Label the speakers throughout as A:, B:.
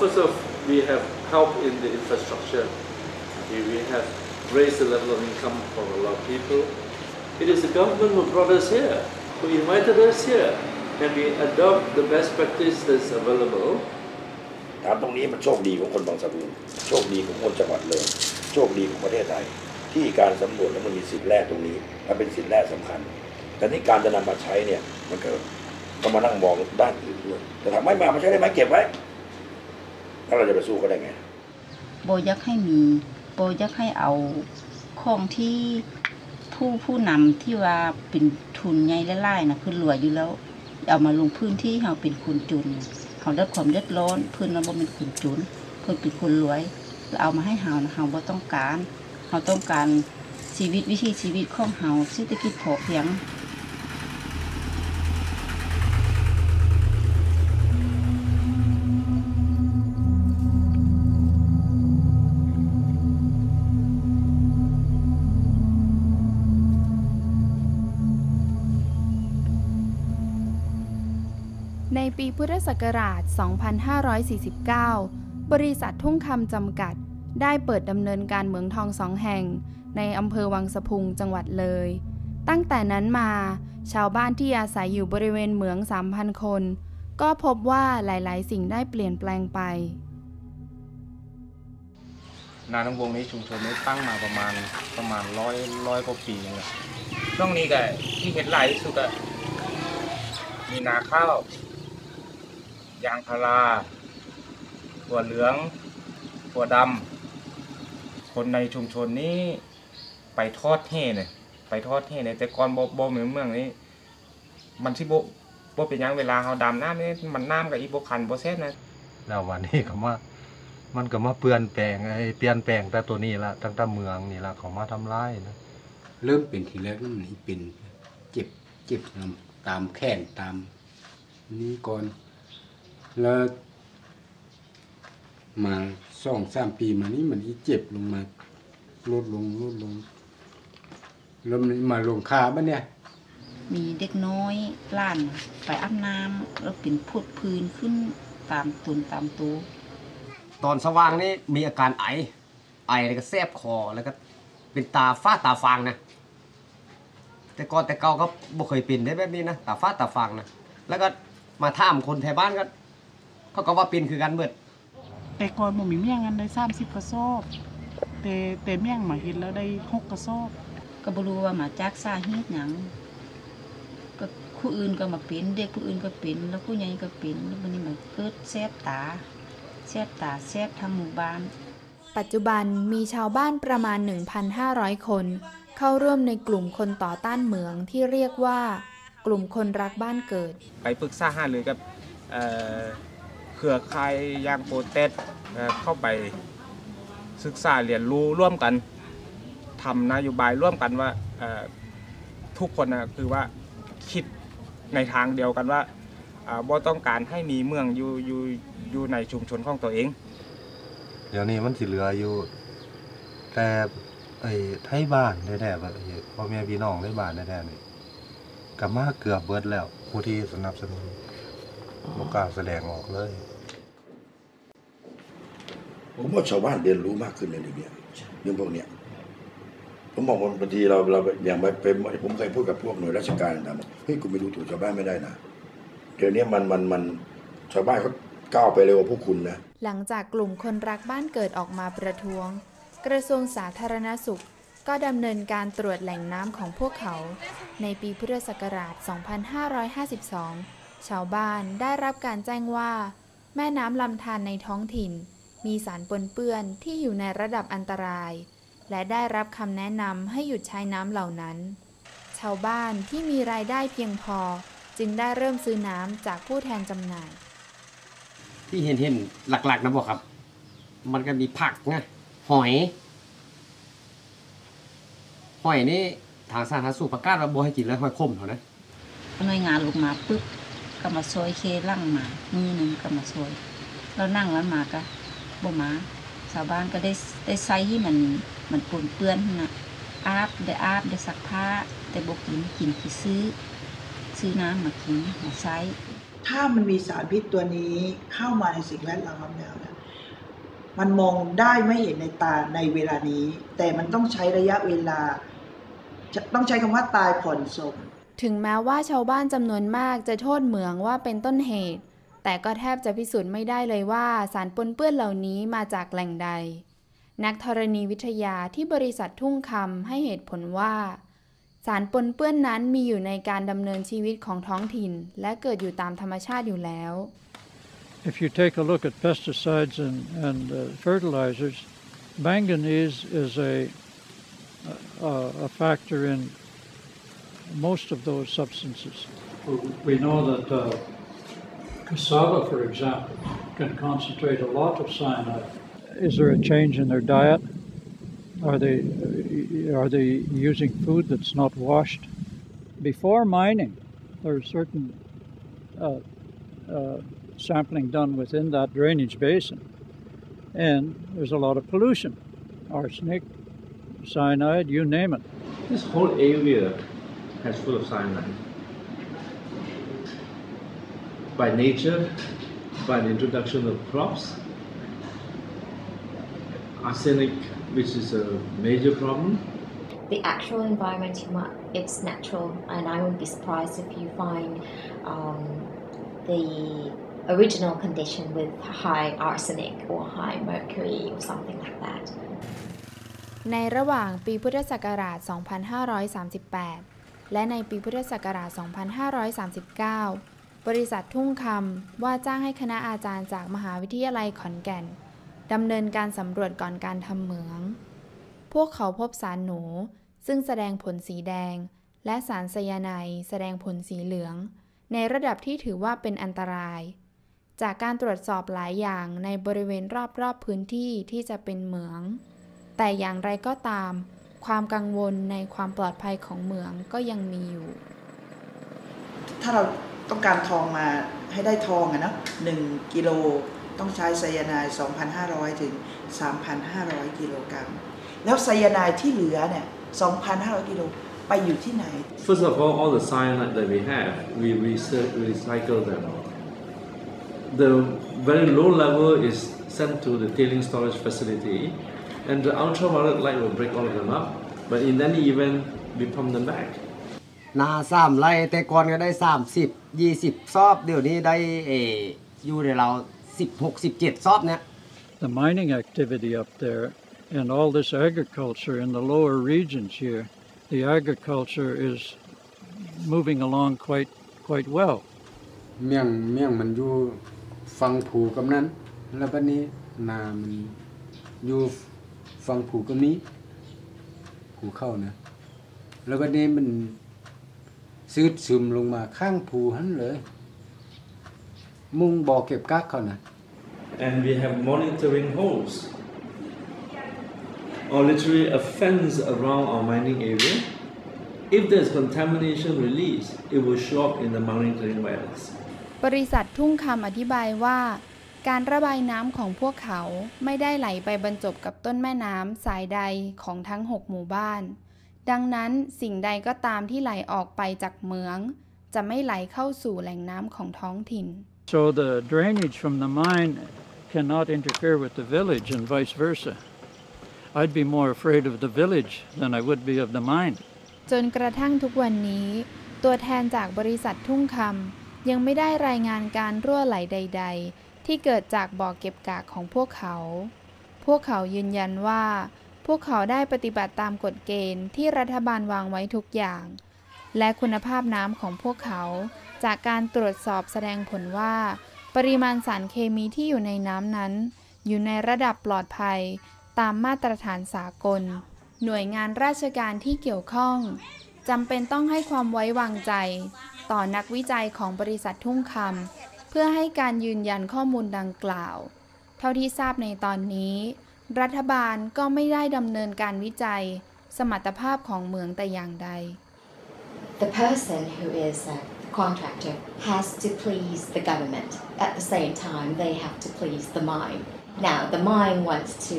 A: First off, we have help in the infrastructure. Okay, we have raised the level of income for a lot of people. It is the government who brought us here, who invited us here, and we adopt the best practice that's available.
B: ถามตรงนี้มันโชคดีของคนบางสะพุงโชคดีของคนจังหวัดเลยโชคดีของประเทศไทยที่การสำรวจแล้วมันมีสิทธิ์แรกตรงนี้มันเป็นสิทธิ์แรกสำคัญ แต่นี่การจะนำมาใช้เนี่ยมันเกิดก็มานั่งมองด้านอื่นด้วยแต่ถามไม่มามาใช้ได้ไหมเก็บไว้ แล้วเราจะไปสู้เขาได้ไง
C: โบยากให้มีโบยากให้เอาของที่ผู้ผู้นำที่ว่าเป็นทุนใหญ่ไล่ๆนะคือรวยอยู่แล้ว เอามาลงพื้นที่เฮาเป็นคนจนเขาได้ความเดือดร้อนพิ่นเราบ่เป็นคนจนเพิ่นเป็นคนรวยแล้วเอามาให้เฮานะเฮาบ่ต้องการเฮาต้องการชีวิตวิถีชีวิตของเฮาเศรษฐกิจพอเพียง
D: ในปีพุทธศักราช 2549 บริษัททุ่งคำจำกัด ได้เปิดดำเนินการเหมืองทองสองแห่ง ในอำเภอวังสะพุงจังหวัดเลย ตั้งแต่นั้นมา ชาวบ้านที่อาศัยอยู่บริเวณเหมือง 3,000 คน ก็พบว่าหลาย ๆ สิ่งได้เปลี่ยนแปลงไป
E: นาน้องวงนี้ชุมชนนี้ตั้งมาประมาณประมาณร้อยร้อยกว่าปีเลยช่วงนี้ก็ที่เห็นหลายที่สุดก็มีนาข้าว ยางพาราถั่วเหลืองถั่วดำคนในชุมชนนี้ไปทอดเท่เนี่ยไปทอดเท่เนี่ยแต่ก่อนบ่บ่เหมือนเมืองนี้ มันสิบ่บ่เป็นหยังเวลาเฮาดำน้ำนี่มันน้ำกับอีบ่คันบ่แซ่บนะ
F: แล้ววันนี้ก็มามันก็มาเปลี่ยนแปลงไอ้เปลี่ยนแปลงแต่ตัวนี้ละตั้งแต่เมืองนี่ละเขามาทำลายนะ
G: เริ่มเป็นทีแรกนั่นมันเป็นเจ็บเจ็บตามแข้งตาม นี้ก่อน แล้วมาสองสามปีมานี้มันอีเจ็บลงมาลดลงลดลงแล้วมันมาลงคาบ้าเนี่ย
C: มีเด็กน้อยล้านน่ะไปอาบน้ำแล้วเป็นพุดพื้นขึ้นตามตุนตามตัว
H: ตอนสว่างนี่มีอาการไอ ไอแล้วก็แสบคอแล้วก็เป็นตาฟ้าตาฟางนะ แต่ก่อนแต่เก่าก็บ่เคยเป็นได้แบบนี้นะตาฟ้าตาฟางนะแล้วก็มาถามคนแถวบ้านก็ เขาก็ว่าเป็นคือกันเบิด
I: แต่ก่อนบ่มีเมี่ยงกันได้สามสิบกระสอบแต่แต่เมี่ยงมาเห็นแล้วได้หกกระสอบ
C: ก็บ่รู้ว่ามาจากสาเหตุหยังก็ผู้อื่นก็มาเป็นเด็กผู้อื่นก็เป็นแล้วผู้ใหญ่ก็เป็นแล้วมันนี่มันเกิดแสบตาแสบตาแสบทั้งหมู่บ้าน
D: ปัจจุบันมีชาวบ้านประมาณ 1,500 คน เข้าร่วมในกลุ่มคนต่อต้านเหมืองที่เรียกว่า กลุ่มคนรักบ้านเกิด
E: ไปปรึกษาหารือกับ เอ่อครือข่ายยางโปรเตสเอ่อเข้าไปศึกษาเรียนรู้ร่วมกันทำนโยบายร่วมกันว่าทุกคนนะคือว่าคิดในทางเดียวกันว่าอ่าบ่ต้องการให้มีเมืองอยู่อยู่อยู่ในชุมชนของตัวเอง
F: เดี๋ยวนี้มันสิเหลืออยู่ แต่ไอ้ไทยบ้านแท้ๆแบบพ่อแม่พี่น้องในบ้านแท้ๆนี่ก็มาเกือบเบิดแล้วผู้ที่สนับสนุนบ่กล้าแสดงออกเลย
B: ผมว่าชาวบ้านเรียนรู้มากขึ้นเลยทีเดียวเรื่องพวกเนี้ยผมบอกว่าบางทีเราเราอย่างไปเป็นผมเคยพูดกับพวกหน่วยราชการต่างๆบอกเฮ้ยคุณไปดูถูกชาวบ้านไม่ได้นะเดี๋ยวนี้มันมันมันชาวบ้านเขาก้าวไปเร็วกว่าพวกคุณนะ
D: หลังจากกลุ่มคนรักบ้านเกิดออกมาประท้วง กระทรวงสาธารณสุข ก็ดำเนินการตรวจแหล่งน้ำของพวกเขา ในปีพุทธศักราช 2552 ชาวบ้านได้รับการแจ้งว่า แม่น้ำลำธารในท้องถิ่น มีสารปนเปื้อนที่อยู่ในระดับอันตราย และได้รับคำแนะนำให้หยุดใช้น้ำเหล่านั้น ชาวบ้านที่มีรายได้เพียงพอจึงได้เริ่มซื้อน้ำจากผู้แทนจำหน่าย
H: ที่เห็นเห็นหลักๆนะบอกครับ มันก็มีผักไงหอย หอยนี่ทางสาธารณสุขประกาศว่าบ่ให้กินแล้วหอยขมเท่านั้น
C: หน่วยงานลงมาปุ๊บก็มาซอยเคลั่งมามือหนึ่งก็มาซอย แล้วนั่งแล้วมาก็ บ่มาชาวบ้านก็ได้ได้ใส่ที่มันมันปนเปื้อนนั่นนะอาบได้อาบได้ซักผ้าแต่บ่กินกินคือซื้อ ซื้อน้ำมากินมาใช้
B: ท
J: ถ้ามันมีสารพิษตัวนี้เข้ามาในสิ่งแวดล้อมแล้วนะมันมองได้ไม่เห็นในตาในเวลานี้ แต่มันต้องใช้ระยะเวลาจะต้องใช้คำว่าตายผ่อนศพ
D: ถึงแม้ว่าชาวบ้านจำนวนมากจะโทษเหมืองว่าเป็นต้นเหตุ แต่ก็แทบจะพิสูจน์ไม่ได้เลยว่าสารปนเปื้อนเหล่านี้มาจากแหล่งใด นักธรณีวิทยาที่บริษัททุ่งคำให้เหตุผลว่า สารปนเปื้อนนั้นมีอยู่ในการดำเนินชีวิตของท้องถิ่น และเกิดอยู่ตามธรรมชาติอยู่แล้ว
K: If you take a look at pesticides and, and uh, fertilizers, manganese is a, a, a factor in most of those substances. We know that uh, cassava, for example, can concentrate a lot of cyanide. Is there a change in their diet? Are they are they using food that's not washed? Before mining, there are certain uh, uh, sampling done within that drainage basin, and there's a lot of pollution, arsenic, cyanide, you name it.
A: This whole area has full of cyanide By nature, by the introduction of crops, arsenic, which is a major problem,
L: the actual environment you might, it's natural and i wouldn't be surprised if you find um, the original condition with high arsenic or high mercury or something like that
D: ในระหว่างปีพุทธศักราช 2538 และในปีพุทธศักราช 2539 บริษัททุ่งคำว่าจ้างให้คณะอาจารย์จากมหาวิทยาลัยขอนแก่นดำเนินการสำรวจก่อนการทำเหมือง พวกเขาพบสารหนู ซึ่งแสดงผลสีแดง และสารไซยาไนแสดงผลสีเหลือง ในระดับที่ถือว่าเป็นอันตราย จากการตรวจสอบหลายอย่างในบริเวณรอบๆพื้นที่ที่จะเป็นเหมือง แต่อย่างไรก็ตาม ความกังวลในความปลอดภัยของเหมืองก็ยังมีอยู่
J: ถ้าเรา ต้องการทองมาให้ได้ทองอะนะหนึ่งกิโลต้องใช้ไซยาไนด์2,500 ถึง 3,500 กิโลกรัม แล้วไซยาไนด์ที่เหลือเนี่ย 2,500 กิโลไปอยู่ที่ไหน
A: First of all, all the cyanide that we have, we recycle, recycle them. The very low level is sent to the tailing storage facility, and the ultraviolet light will break all of them up. But in any event, we pump them back.
H: นาสามไร่แต่ก่อนก็ได้ 30 20ซอบเดี๋ยวนี้ได้เอออยู่ในเรา16 17ซอบเนี่ย
K: The mining activity up there and all this agriculture in the lower regions here, the agriculture is moving along quite quite well.
G: เมี่ยงเมี่ยงมันอยู่ฟังผูกำนั้น แล้วบัดนี้นามันอยู่ฟังผูกำนี้ ผูเข้านะ แล้วบัดนี้มัน ซืดซึมลงมาข้างผูหันเลย มุงบ่อเก็บกักเขานะ
A: And we have monitoring holes, or literally a fence around our mining area. If there's contamination release, it will show up in the monitoring wells.
D: บริษัททุ่งคำอธิบายว่า การระบายน้ำของพวกเขาไม่ได้ไหลไปบรรจบกับต้นแม่น้ำสายใดของทั้ง 6 หมู่บ้าน ดังนั้นสิ่งใดก็ตามที่ไหลออกไปจากเหมือง จะไม่ไหลเข้าสู่แหล่งน้ำของท้องถิ่น
K: So the drainage from the mine cannot interfere with the village and vice versa. I'd be more afraid of the village than I would be of the mine.
D: จนกระทั่งทุกวันนี้ ตัวแทนจากบริษัททุ่งคำยังไม่ได้รายงานการรั่วไหลใด ๆ ที่เกิดจากบ่อเก็บกากของพวกเขา พวกเขายืนยันว่า พวกเขาได้ปฏิบัติตามกฎเกณฑ์ที่รัฐบาลวางไว้ทุกอย่าง และคุณภาพน้ำของพวกเขา จากการตรวจสอบแสดงผลว่า ปริมาณสารเคมีที่อยู่ในน้ำนั้น อยู่ในระดับปลอดภัยตามมาตรฐานสากล หน่วยงานราชการที่เกี่ยวข้องจำเป็นต้องให้ความไว้วางใจ ต่อนักวิจัยของบริษัททุ่งคำเพื่อให้การยืนยันข้อมูลดังกล่าว เท่าที่ทราบในตอนนี้ รัฐบาลก็ไม่ได้ดำเนินการวิจัย สมรรถภาพของเหมืองแต่อย่างใด
L: the person who is a contractor has to please the government at the same time they have to please the mine now the mine wants to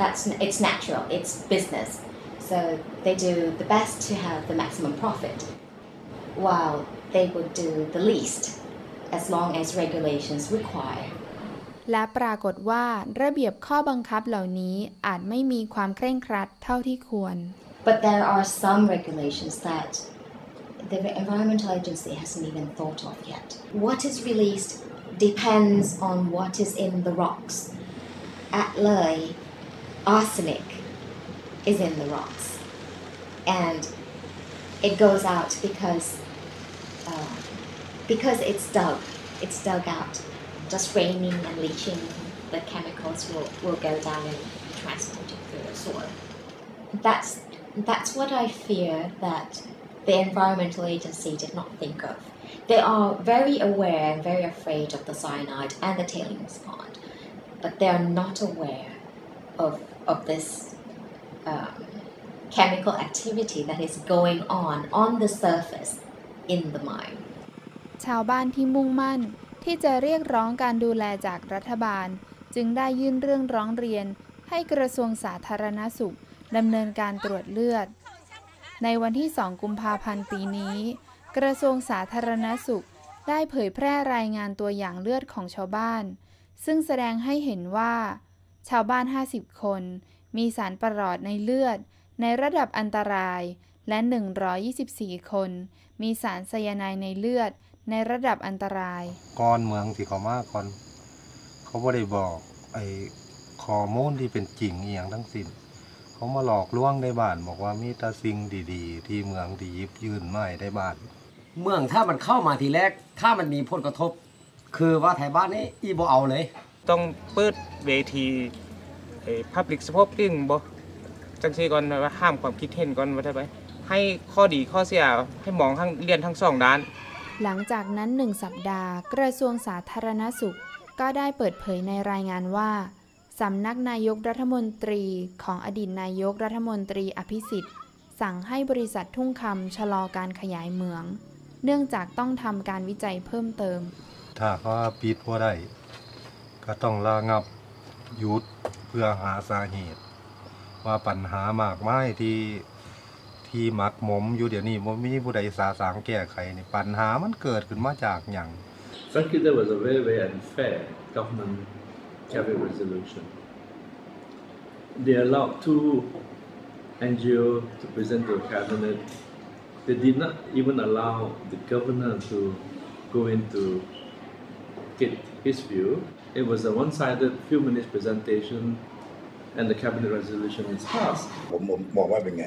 L: that's it's natural it's business so they do the best to have the maximum profit while they would do the least as long as regulations require.
D: และปรากฏว่าระเบียบข้อบังคับเหล่านี้อาจไม่มีความเคร่งครัดเท่าที่ควร
L: But there are some regulations that the environmental agency hasn't even thought of yet. What is released depends on what is in the rocks. At Ley, arsenic is in the rocks, and it goes out because uh, because it's dug. It's dug out. Just raining and leaching, the chemicals will, will go down and be transported through the soil. That's that's what I fear that the environmental agency did not think of. They are very aware and very afraid of the cyanide and the tailings pond, but they are not aware of of this um, chemical activity that is going on on the surface in the mine.
D: ชาวบ้านที่มุ่งมั่น ที่จะเรียกร้องการดูแลจากรัฐบาล จึงได้ยื่นเรื่องร้องเรียน ให้กระทรวงสาธารณสุขดำเนินการตรวจเลือด ในวันที่ 2 กุมภาพันธ์ปีนี้ กระทรวงสาธารณสุขได้เผยแพร่รายงานตัวอย่างเลือดของชาวบ้าน ซึ่งแสดงให้เห็นว่า ชาวบ้าน 50 คน มีสารประหลอดในเลือด ในระดับอันตราย และ 124 คน มีสารไซยาไนด์ในเลือด ในระดับอันตราย
F: ก่อนเมืองที่เขามาก่อน เขาบ่ได้บอกไอ้ข้อมูลที่เป็นจริงอีหยังทั้งสิ้น เขามาหลอกลวงในบ้านบอกว่ามีแต่สิ่งดี ๆ ที่เมืองที่หยิบยื่นมาให้ได้บ้าน
H: เมืองถ้ามันเข้ามาทีแรก ถ้ามันมีผลกระทบ คือว่าไทยบ้านนี่อีบ่เอาเลย
E: ต้องเปิดเวทีไอ้ public speaking บ่จังซี่ก่อนว่าห้ามความคิดเห็นก่อนว่าได้ไปให้ข้อดีข้อเสียให้มองทั้งเรียนทั้งสองด้าน
D: หลังจากนั้นหนึ่งสัปดาห์ กระทรวงสาธารณสุข ก็ได้เปิดเผยในรายงานว่าสำนักนายกรัฐมนตรีของอดีตนายกรัฐมนตรีอภิสิทธิ์ สั่งให้บริษัททุ่งคำชะลอการขยายเหมือง เนื่องจากต้องทำการวิจัยเพิ่มเติม
F: ถ้าเขาว่าปิดบ่าได้ ก็ต้องระงับหยุดเพื่อหาสาเหตุ ว่าปัญหามากมายที่ ที่หมักหมมอยู่เดี๋ยวนี้บ่มีผู้ใดสาสางแก้ไขนี่ปัญหามันเกิดขึ้นมาจากหยัง
A: Frankly, that was a very, very unfair government cabinet resolution. They allowed two NGO to present to the cabinet. They did not even allow the governor to go into get his view. It was a one-sided few minutes presentation and the cabinet resolution is passed.
B: ผมผมมองว่าเป็นไง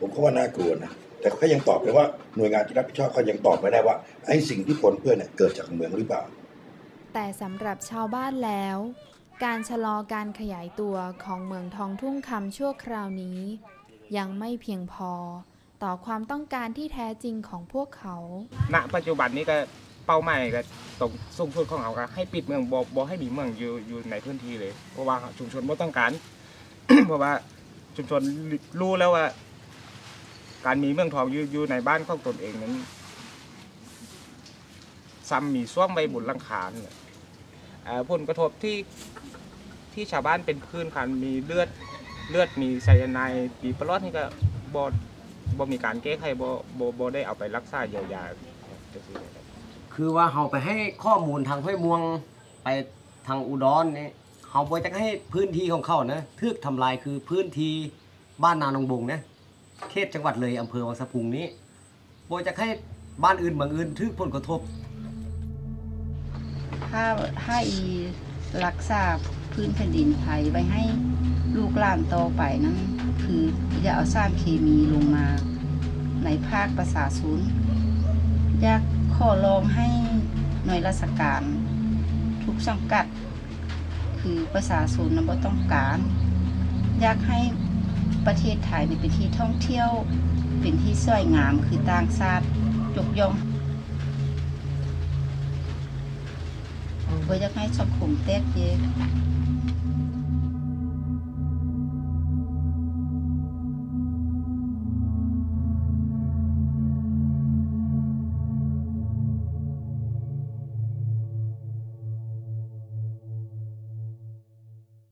B: ผมก็ว่าน่ากลัวนะแต่เขายังตอบเลยว่าหน่วยงานที่รับผิดชอบเขายังตอบไม่ได้ว่าไอ้สิ่งที่ผลเพื่อนเนี่ยเกิดจากเหมืองหรือเปล่า
D: แต่สำหรับชาวบ้านแล้ว การชะลอการขยายตัวของเมืองทองทุ่งคำชั่วคราวนี้ ยังไม่เพียงพอต่อความต้องการที่แท้จริงของพวกเขา
E: ณ ปัจจุบันนี้ก็เป้าหมายก็ตรงสูงสุดของเขาก็ให้ปิดเมืองบ่บ่ให้มีเมืองอยู่อยู่ในพื้นที่เลย เพราะว่าชุมชนบ่ต้องการ เพราะว่าชุมชนรู้แล้วว่า การมีเมืองทองอยู่อยู่ในบ้านของตนเองนั้นซ้ำมีซ่วมใบบนหลังคานผลกระทบที่ที่ชาวบ้านเป็นพื้นคันมีเลือดเลือดมีไซยาไนด์ปีปลอดนี่ก็บ่บ่มีการแก้ไขบ่บ่บ่ได้เอาไปรักษาเยียวยางซี่เลยครับ
H: คือว่าเฮาไปให้ข้อมูลทางห้วยม่วงไปทางอุดรนี่เฮาบ่จักให้พื้นที่ของเขานะทึกทำลายคือพื้นที่บ้านนานองบงนะ เขตจังหวัดเลยอำเภอวังสะพุงนี้บ่จักให้บ้านอื่นเมืองอื่นทึกผลกระทบ
C: ถ้าถ้าอีรักษาพื้นแผ่นดินไทยไว้ให้ลูกหลานต่อไปนั้น คืออย่าเอาสร้ารเคมีลงมาในภาคประชาชนอยากขอร้องให้หน่วยราชการ ทุกสังกัด คือประชาชนนั้นบต้องการ อยากให้ ประเทศไทยนี่เป็นที่ท่องเที่ยว เป็นที่สวยงามคือต่างชาติยกย่องบ่อยากให้สังคมแตกแยก